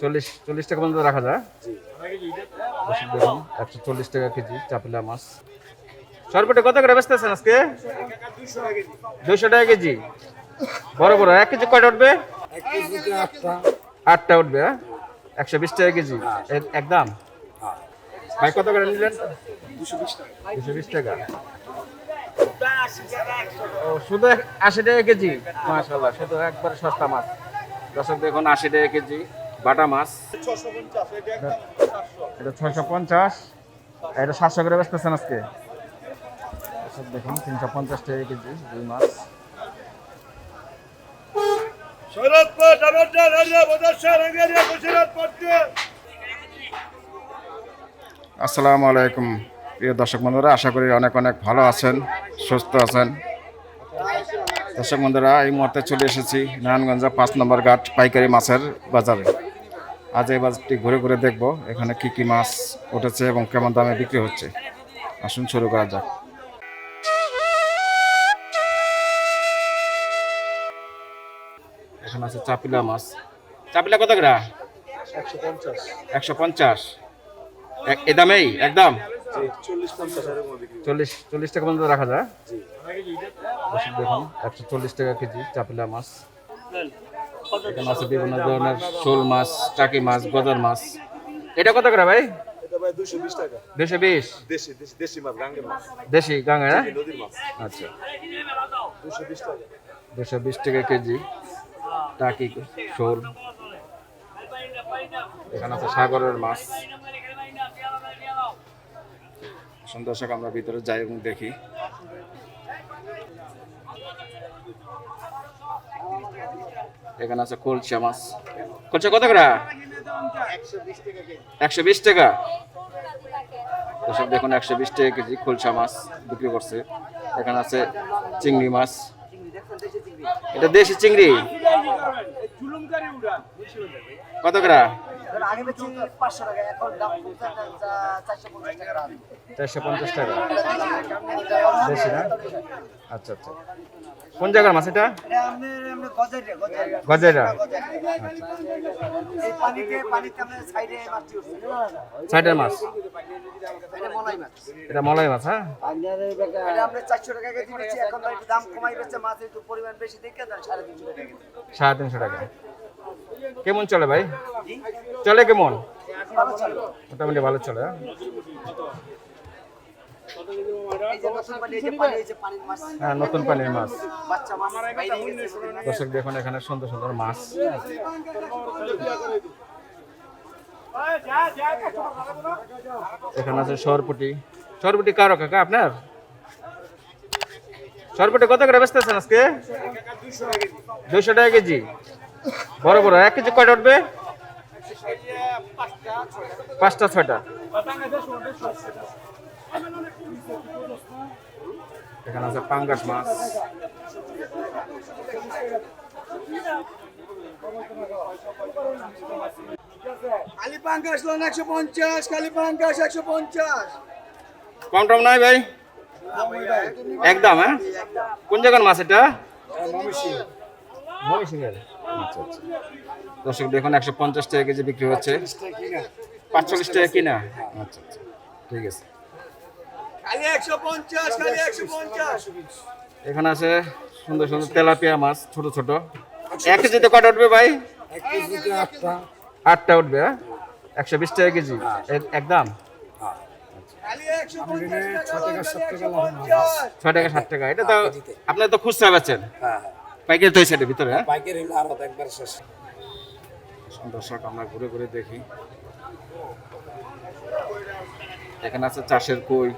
চল্লিশ চল্লিশ টাকা পর্যন্ত রাখা যায়? দেখুন একশো চল্লিশ টাকা কেজি চাপিলা মাছ। সরপটে কত করে বেচতেছেন আজকে? দুশো টাকা কেজি। বড় বড় এক কেজি কয়টা উঠবে? আটটা। উঠবে হ্যাঁ? একশো বিশ টাকা কেজি। এ- একদম ভাই কত করে নিলেন? দুশো বিশ টাকা। শুধু আশি টাকা কেজি? মাশাল্লাহ শুধু একবারে সস্তা মাছ। দর্শক দেখুন আশি টাকা কেজি বাটা মাছ। ছশো পঞ্চাশ এটা ছয়শো পঞ্চাশ। এটা সাতশো করে বেচতেছেন আজকে। দর্শক দেখুন তিনশো পঞ্চাশ টাকা কেজি দুই মাছ। আসসালামু আলাইকুম প্রিয় দর্শক বন্ধুরা আশা করি অনেক অনেক ভালো আছেন সুস্থ আছেন। দর্শক বন্ধুরা, এই মুহূর্তে চলে এসেছি নারায়ণগঞ্জ পাঁচ নম্বর ঘাট পাইকারি মাছের বাজারে। আজ এই বাজারটি ঘুরে ঘুরে দেখব, এখানে কি কি মাছ উঠেছে এবং কেমন দামে বিক্রি হচ্ছে। আসুন শুরু করা যাক। এখানে আছে চাপিলা মাছ। চাপিলা কত গ্রা একশো পঞ্চাশ। একশো পঞ্চাশ। এ দামেই? একদম? চল্লিশ চল্লিশ টাকা পর্যন্ত রাখা যায়? দেখুন একশো চল্লিশ টাকা কেজি চাপিলা মাছ। এখানে আছে বিভিন্ন ধরনের শোল মাছ টাকি মাছ গজার মাছ। এটা কত করে ভাই? এটা বিশ টাকা। দুশো বিশ গাঙ্গা না আচ্ছা। বিশ টাকা। দুশো বিশ টাকা কেজি টাকি শোল। এখানে আছে সাগরের মাছ। আসুন আমরা ভিতরে যাই এবং দেখি। এখানে আছে কলচা মাছ। কলচা কত করে? একশো বিশ টাকা। দর্শক, দেখুন, একশো বিশ টাকা কেজি খোলসা মাছ বিক্রি করছে। এখানে আছে চিংড়ি মাছ। এটা দেশি চিংড়ি? কত করে? চারশো পঞ্চাশ টাকা। বেশি না? আচ্ছা আচ্ছা। কোন জায়গার মাছ এটা? এটা আপনার আপনার গজের রে গজের গজেরা এই পানিতে পানিতে আপনার সাইডে মাছ সাইডের মাছ। এটা মলাই মাছ হ্যাঁ? সাড়ে তিনশো টাকা। কেমন চলে ভাই? চলে কেমন? মোটামুটি ভালো চলে হ্যাঁ? হ্যাঁ নতুন পানির মাছ। দর্শক দেখুন, এখানে সুন্দর সুন্দর মাছ। এখানে আছে সরপুটি। সরপুটি কারও কাকা আপনার? সরপুটি কত করে বেচতেছেন আজকে? দুইশো টাকা কেজি। বড় বড়, এক কেজি কয়টা উঠবে? পাঁচটা, ছয়টা। এখানে আছে পাঙ্গাস মাছ। কালী পাঙ্কাশ লোন একশো পঞ্চাশ কালী একশো পঞ্চাশ। কম টম নাই ভাই? একদম হ্যাঁ? কোন জায়গার মাছ এটা? আচ্ছা আচ্ছা। দর্শক দেখুন একশো পঞ্চাশ টাকা কেজি বিক্রি হচ্ছে। পাঁচচল্লিশ টাকা কিনা? আচ্ছা আচ্ছা। ঠিক আছে কালী একশো পঞ্চাশ কালী একশো পঞ্চাশ এখানে আছে সুন্দর সুন্দর তেলাপিয়া মাছ ছোট ছোট। এক কেজিতে কটা উঠবে ভাই? এক আটটা। আটটা উঠবে হ্যাঁ? একশো বিশ টাকা কেজি এ- একদম? টাকা ছয় টাকা সাত টাকা এটা তো আপনার তো খুচরা বেচেন। পাইকারি তো সেটা ভিতরে হ্যাঁ? পাইকারি আর একবার শেষ। দর্শক আমরা ঘুরে ঘুরে দেখি। এখানে আছে চাষের কই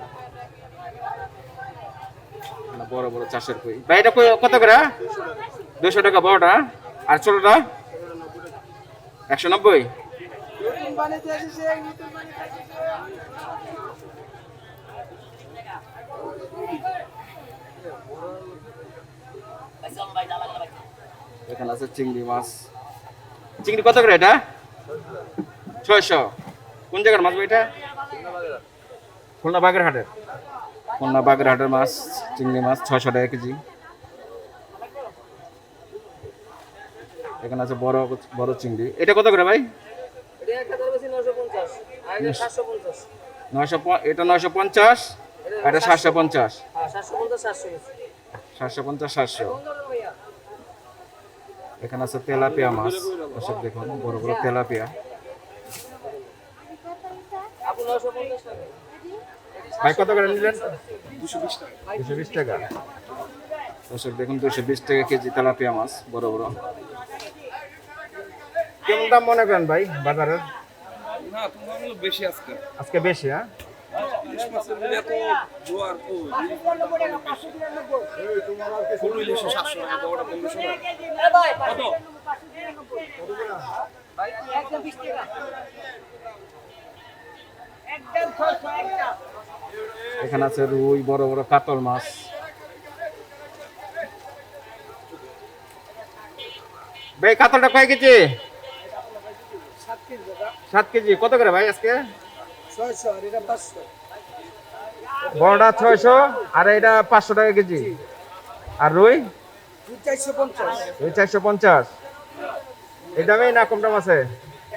বড় বড় চাষের কই ভাই, এটা কত করে? দুশো টাকা বড়টা আর ছোটটা? একশো নব্বই? এখানে আছে চিংড়ি মাছ। চিংড়ি কত করে এটা? ছয়শো। কোন জায়গার মাছ এটা? খুলনা বাগেরহাটের। খুলনা বাগেরহাটের মাছ চিংড়ি মাছ ছয়শো টাকা কেজি। এখানে আছে বড় বড় চিংড়ি। এটা কত করে ভাই? নশো এটা সাতশো পঞ্চাশ। এটা সাতশো পঞ্চাশ। হ্যাঁ সাতশো পঞ্চাশ সাতশো পঞ্চাশ সাতশো। এখানে আছে তেলাপিয়া মাছ। দর্শক দেখুন বড় বড় তেলাপিয়া আপু নশো পঞ্চাশ টাকা ভাই কত করে নিলেন? দুশো বিশ টাকা। দর্শক দেখুন দুশো বিশ টাকা কেজি তেলাপিয়া মাছ বড় বড়। কেমন দাম মনে করেন ভাই বাজারের? না তোমার বেশি আজকে। আজকে বেশি হ্যাঁ? টাকা টাকা। একদম বিশ টাকা। এখানে আছে রুই বড় বড় কাতল মাছ। ভাই কাতলটা কয় কেজি? সাত কেজি। কত করে ভাই আজকে? বড়টা ছয়শো আর এটা পাঁচশো টাকা কেজি। আর রুই? চারশো পঞ্চাশ রুই চারশো পঞ্চাশ। এই দামেই না কম দাম আছে?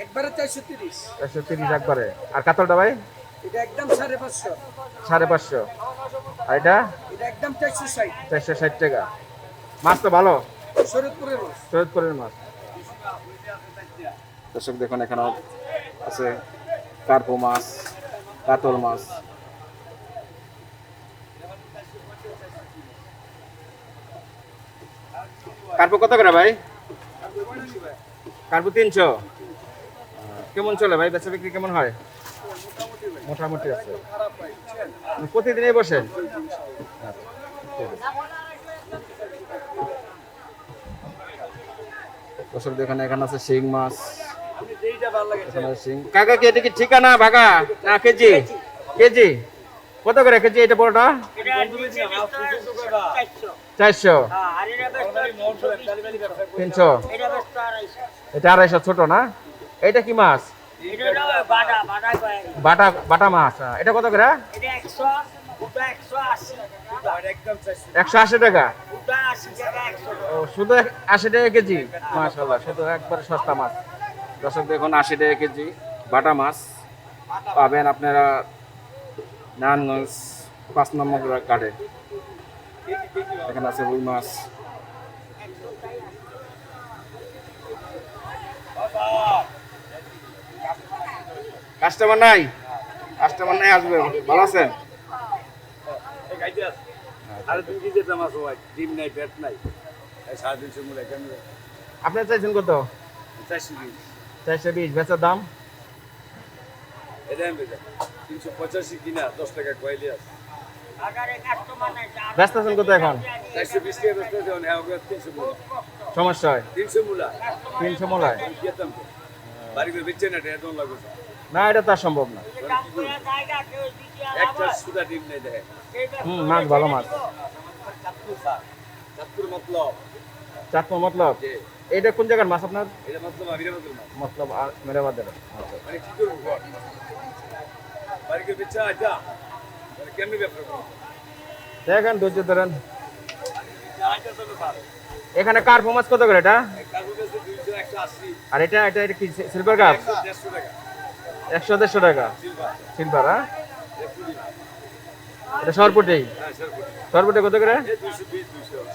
একবারে চারশো তিরিশ। চারশো তিরিশ একবারে। আর কাতলটা ভাই? এটা একদম সাড়ে পাঁচশো। সাড়ে পাঁচশো। আর এটা? এটা একদম টাকা। মাছ তো ভালো? শরৎপুরের মাছ। সৈয়দপুরের মাছ। দর্শক দেখুন এখানে আছে কার্পো মাছ কাতল মাছ। কার্পো কত করে ভাই? কার্পো তিনশো। কেমন চলে ভাই? বেচা বিক্রি কেমন হয়? মোটামুটি আছে। প্রতিদিনই বসেন দর্শক দেখেন এখানে আছে শিং মাছ। এখানে শিং। কাকা কি এটা কি ঠিকানা ভাগা? কেজি? কেজি? কত করে কেজি এটা চারশো। তিনশো। এটা ছোট না? এটা কি মাছ? বাটা বাটা মাছ হ্যাঁ। এটা কত করে? একশো আশি। টাকা? শুধু আশি টাকা কেজি? মাশাল্লাহ শুধু একবারে সস্তা মাছ। দর্শক দেখুন আশি টাকা কেজি বাটা মাছ। পাবেন আপনারা নারায়ণগঞ্জ পাঁচ নম্বর কাটে এখানে আছে রুই মাছ। কাস্টমার নাই? কাস্টমার নাই আসবে। ভালো আছেন? আপনার চাইছেন কত? চারশো বিশ। বেচার দাম? তিনশো পঁচাশি কিনা দশ টাকা কয়েলি আছে। ব্যস্ত আছেন কত এখন? হ্যাঁ সমস্যা হয়। তিনশো মূলা তিনশো মোলায় বাড়ি করে বেচছে না এটা লাগবে। না এটা তো আর সম্ভব না। হুম মাছ ভালো মাছ। চাঁদপুর মতলব। এটা কোন জায়গার মাছ আপনার? মতলব মেরাবাদের মানে করে মানে দেখেন ধৈর্য ধরেন। এখানে কার্পো মাছ কত করে এটা? আর এটা এটা এটা কি সিলভার কাপ? একশো দেড়শো টাকা। সিলভার হ্যাঁ? এটা সরপুটি? সরপুটি কত করে?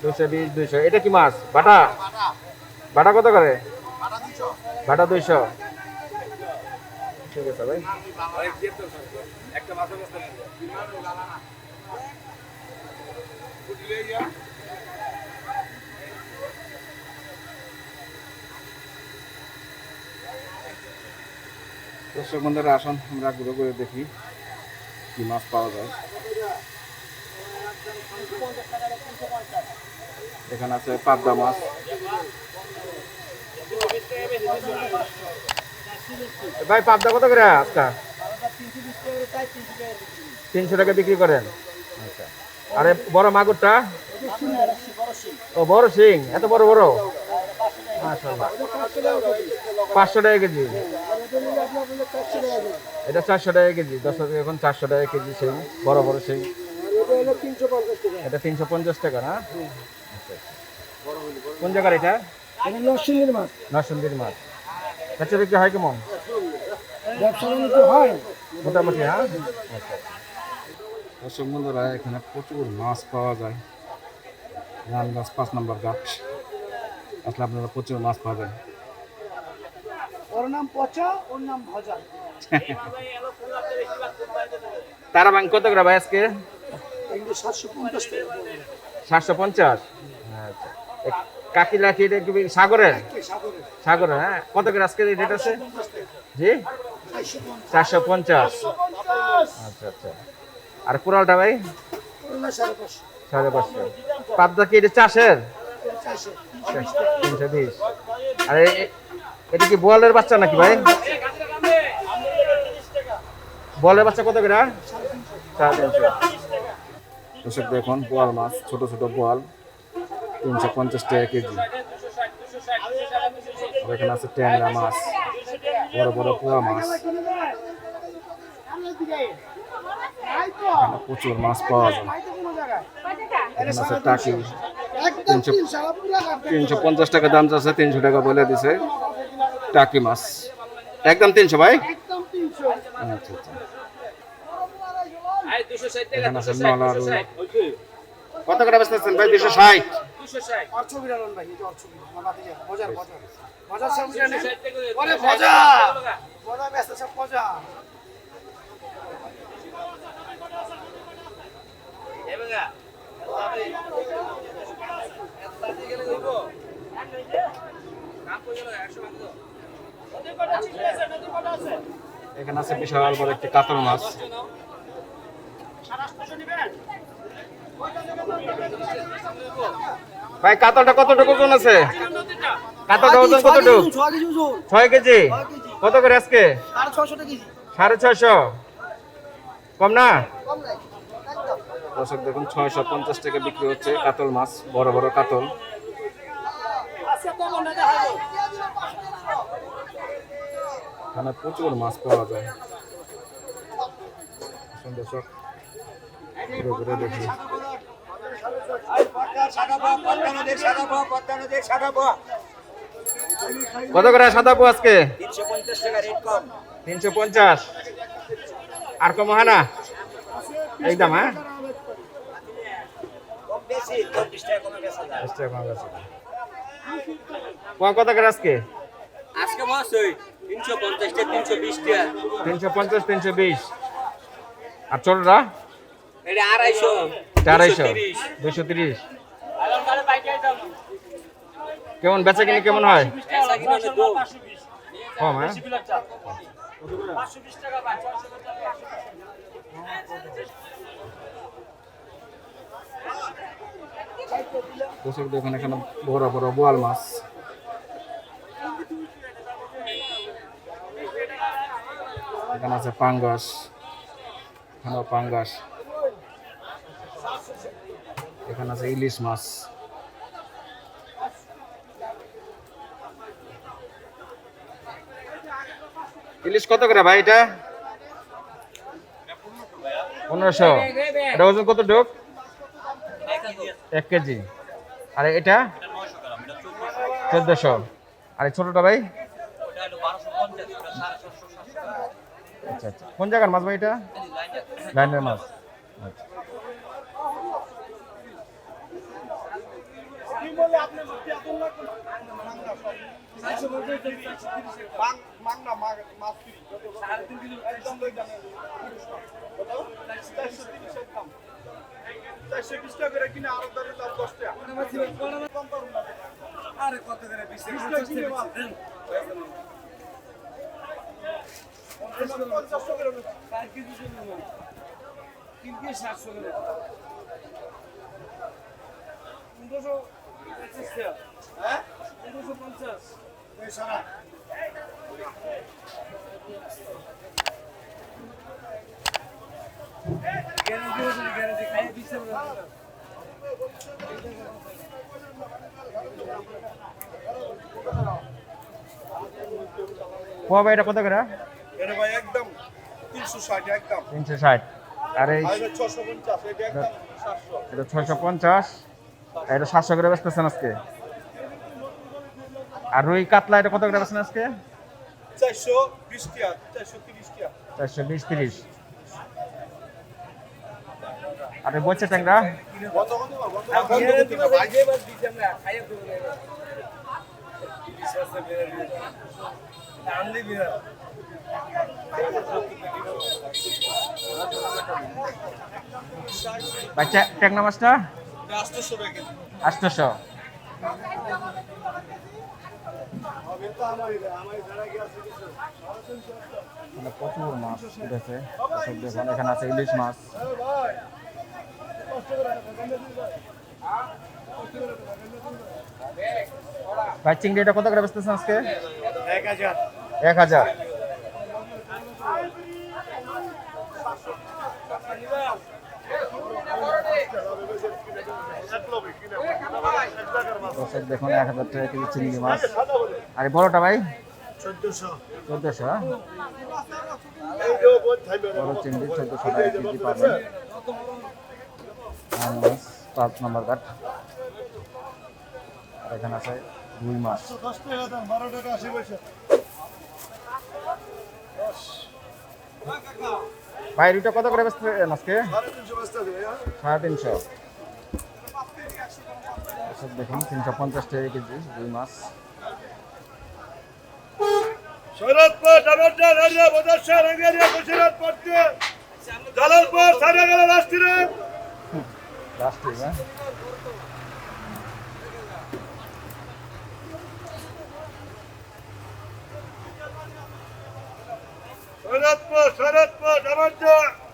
দুশো বিশ, দুইশো। এটা কি মাছ? বাটা? বাটা কত করে? বাটা দুইশো। ঠিক আছে ভাই। একটা দর্শক বন্ধুরা আসুন আমরা ঘুরে ঘুরে দেখি কি মাছ পাওয়া যায়। এখানে আছে পাবদা মাছ। ভাই পাবদা কত করে আজকা? তিনশো টাকা বিক্রি করেন। আচ্ছা। আরে বড় মাগুরটা? ও বড় সিং এত বড় বড়? পাঁচশো টাকা কেজি। এটা চারশো টাকা কেজি দশ এখন চারশো টাকা কেজি সেই বড় বড় সেই। এটা তিনশো পঞ্চাশ টাকা না? আচ্ছা, আচ্ছা। কোন জায়গার এটা? এটা মাছ নরসিংদীর মাছ বেচা বিক্রি হয় কেমন? হয় মোটামুটি হ্যাঁ? দর্শক বন্ধুরা এখানে প্রচুর মাছ পাওয়া যায়। রানগাছ পাঁচ নম্বর ঘাট আসলে আপনারা প্রচুর মাছ পাবেন। ওর নাম পচা ওর নাম ভজা। তারা ব্যাংক কত করে ভাই আজকে? সাতশো পঞ্চাশ আচ্ছা। এ কাকিলা কি এটা কি সাগরের? সাগরের। হ্যাঁ। কত করে আজকে রেট আছে? জি? চারশো পঞ্চাশ। আচ্ছা আচ্ছা। আর কুড়ালটা ভাই? সাড়ে পাঁচশো। পাবদা কি এটা চাষের? তিনশো বিশ। আর এটা কি বোয়ালের বাচ্চা নাকি ভাই? বোয়ালের বাচ্চা কত করে? দর্শক দেখুন, বোয়াল মাছ, ছোট ছোট বোয়াল, তিনশো পঞ্চাশ টাকা কেজি। এখানে আছে ট্যাংরা মাছ, বড় বড় পোয়া মাছ। প্রচুর মাছ পাওয়া যায়। তিনশো তিনশো পঞ্চাশ টাকা দাম চাচ্ছে, তিনশো টাকা বলে দিছে। টাকি মাছ। একদম তিনশো ভাই? আচ্ছা আচ্ছা। আই 260 টাকা এখানে আছে 260 নলা 260 কত করে বেচতেছেন ভাই? দুশো ষাট। 260 অর্থ বিরালন ভাই এটা অর্থ বিরালন বাজার বাজার। বাজার সব 260 টাকা করে গেল 100 টাকা দাও এখানে আছে বিশাল বড় একটি কাতল মাছ। ভাই, কাতলটা কতটুকু ওজন আছে? কাতলটা ওজন কতটুকু? ছয় কেজি। কত করে আজকে? সাড়ে ছয়শো। কম না? দর্শক, দেখুন, ছয়শো পঞ্চাশ টাকা বিক্রি হচ্ছে কাতল মাছ, বড় বড় কাতল। এখানে প্রচুর মাছ পাওয়া যায়। কত করে সাদা পো আজকে? তিনশো পঞ্চাশ। আর কম হয় না? একদম হ্যাঁ? কত করে আজকে? আজকে মাছ ওই 350 টাকা 320 টাকা তিনশো পঞ্চাশ তিনশো বিশ। আর ছোটটা? এটা 250 চারাইশো দুশো তিরিশ। কেমন বেচা কিনে কেমন হয়? কম। হ্যাঁ? এখানে বড় বড় বোয়াল মাছ। এখানে আছে পাঙ্গাস। এখানেও পাঙ্গাস। এখানে আছে ইলিশ মাছ। ইলিশ কত করে ভাই এটা? পনেরোশো। এটা ওজন কত ঢোক? এক কেজি। আর এটা? চোদ্দশো। আর ছোটটা ভাই? আচ্ছা আচ্ছা। কোন জায়গার মাছ ভাই এটা? লাইনের মাছ। আচ্ছা পোয়া ভাই এটা কত করে এটা ভাই একদম তিনশো ষাট একদম। তিনশো ষাট। আর এই ছশো পঞ্চাশ এটা একদম সাতশো। এটা ছয়শো পঞ্চাশ। এটা সাতশো করে বেচতেছেন আজকে। আর রুই কাতলা এটা কত করে বেছেন আজকে? চারশো বিশ টিয়া চারশো তিরিশ টিয়া। চারশো বিশ তিরিশ। আর এই বলছে ট্যাংরা? বাচ্চা ট্যাংরা মাছটা প্রচুর মাছ উঠেছে। সব দেখুন এখানে আছে ইলিশ মাছ। ভাই কষ্ট করে টাকা দেন ভাই ভাই চিংড়ি এটা কত করে বেচতেছেন আজকে? এক হাজার। এক হাজার। দেখুন, এক হাজার টাকা কেজি চিংড়ি মাছ। আর বড়টা ভাই? চোদ্দশো চোদ্দশো এই যে বোধ থাকবে বড় চিংড়ি, চোদ্দশো টাকা কেজি পাবেন। পাঁচ নম্বর কাঠ। এখানে আছে রুই মাছ। দশ টাকা দাম বারো টাকা আশি পয়সা ভাই রুইটা কত করে বেচতেছেন আজকে? সাড়ে তিনশো। দেখুন তিনশো পঞ্চাশ টাকা কেজি দুই মাছ। সারা গেল রাষ্ট্রীয় লাস্টে શરતમાં શરતમાં સમજ્યા